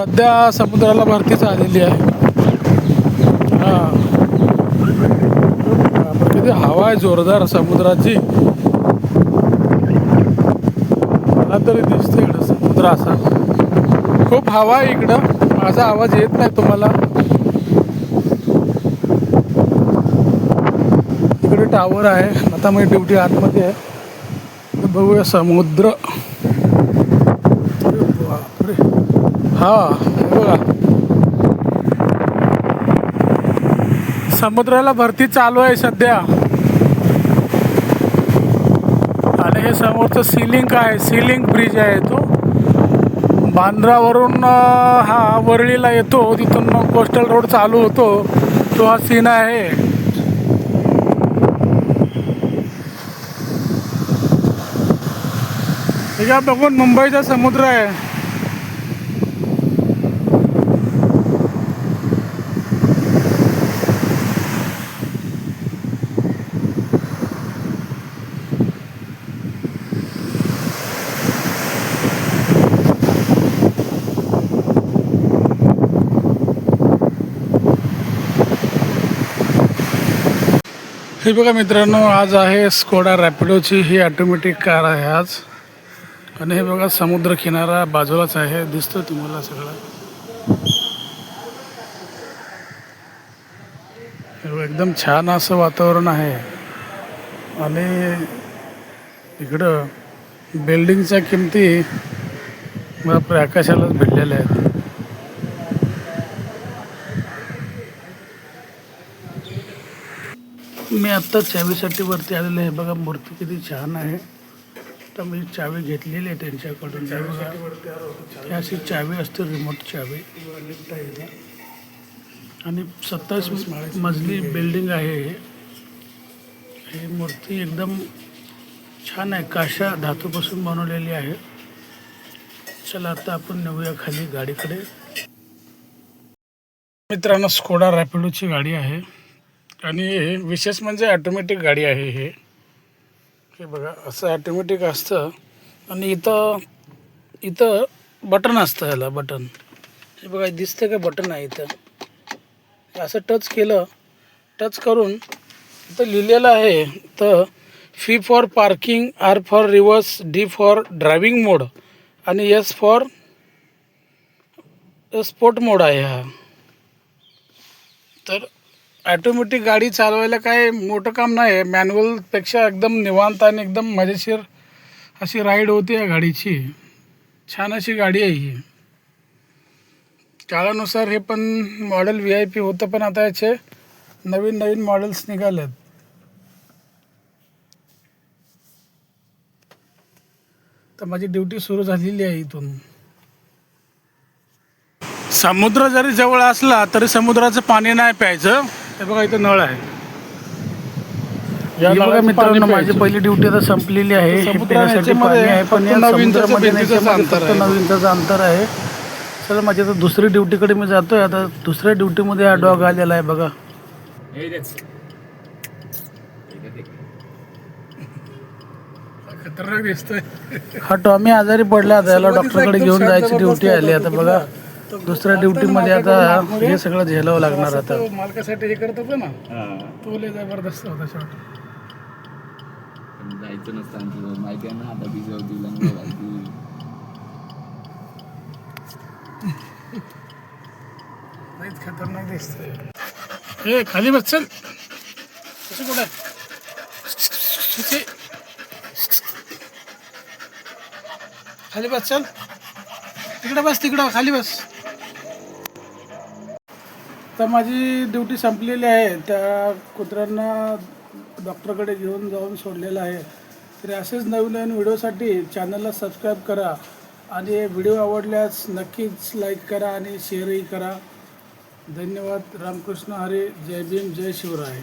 सध्या समुद्राला भरती झालेली आहे. हां. किती हवा आहे जोरदार समुद्राची? मला तरी दिसते इकडं समुद्र असा. खूप हवा आहे इकडं. माझा आवाज येत नाही तुम्हाला. इकडे टावर आहे. आता माझी ड्युटी आतमध्ये आहे. बघूया समुद्र. बापरे. हा बोला समुद्राला भरती चालू आहे सध्या. आणि हे समोरचं सिलिंग आहे सिलिंग ब्रिज आहे तो. बांद्रावरून हा वरळीला येतो. तिथून मग कोस्टल रोड चालू होतो. तो हा सीन आहे. बघून मुंबईचा समुद्र आहे. हे बघा मित्रांनो आज आहे स्कोडा रॅपिडोची ही ऑटोमॅटिक कार आहे आज. आणि हे बघा समुद्र किनारा बाजूलाच आहे. दिसतो तुम्हाला सगळं. हे एकदम छान असं वातावरण आहे. आणि इकडं बिल्डिंगच्या किमती बापरे आकाशालाच भेटलेल्या आहेत. मी आत्ता चावीसाठी वरती आलेलो आहे. बघा मूर्ती किती छान आहे. तर मी चावी घेतलेली आहे त्यांच्याकडून. बघा. अशी चावी असते रिमोट चावी. आणि सत्तावीस मजली बिल्डिंग आहे हे. ही मूर्ती एकदम छान आहे. काशा धातूपासून बनवलेली आहे. चला आता आपण नेऊया खाली गाडीकडे. मित्रांनो स्कोडा रॅपिडोची गाडी आहे. आणि हे विशेष म्हणजे ॲटोमॅटिक गाडी आहे हे. हे बघा असं ॲटोमॅटिक असतं. आणि इथं इथं बटन असतं ह्याला बटन हे बघा दिसतं का बटन आहे इथं? असं टच केलं टच करून इथं लिहिलेलं आहे तर P for parking R for reverse D for driving mode आणि एस फॉर स्पोर्ट मोड आहे हा. तर ॲटोमॅटिक गाडी चालवायला काय मोठं काम नाही आहे. मॅन्युअलपेक्षा एकदम निवांत आणि एकदम मजेशीर अशी राईड होती या गाडीची. छान अशी गाडी आहे ही. काळानुसार हे पण मॉडेल व्ही आय पी होतं पण आता याचे नवीन नवीन मॉडेल्स निघालेत. तर माझी ड्युटी सुरू झालेली आहे इथून. समुद्र जरी जवळ असला तरी समुद्राचं पाणी नाही प्यायचं. हे बघा इथं नळ आहे. बघा मित्रांनो माझी पहिली ड्युटी आता संपलेली आहे. हे पिण्यासाठी पाणी आहे पण या समुद्रामध्ये न्यायच्यामध्ये फक्त नऊ इंचाचं अंतर आहे. चला माझी आता दुसरी ड्युटीकडे मी जातोय. आता दुसऱ्या ड्युटीमध्ये हा डॉग आलेला आहे बघा. खतरनाक दिसतोय. हा टॉमी आजारी पडला आता. याला डॉक्टरकडे घेऊन जायची ड्युटी आली आता बघा. दुसऱ्या ड्युटीमध्ये आता हे सगळं झेलावं लागणार आता. मालकासाठी हे करत होतं ना तो लय जबरदस्त होता शॉट जायचं नसतं माहिती आहे ना आता बिझी होती लईच खतरनाक दिसतंय. ए खाली बस चल. कसं कुठं. खाली बस चल. तिकडं बस तिकडं खाली बस. तर माझी ड्युटी संपलेली आहे. त्या कुत्र्यांना डॉक्टरकडे घेऊन जाऊन सोडलेलं आहे. तरी असेच नवीन नवीन व्हिडिओसाठी चॅनलला सबस्क्राईब करा आणि व्हिडिओ आवडल्यास नक्कीच लाईक करा आणि शेअरही करा. धन्यवाद. रामकृष्ण हरे. जय भीम. जय शिवराय.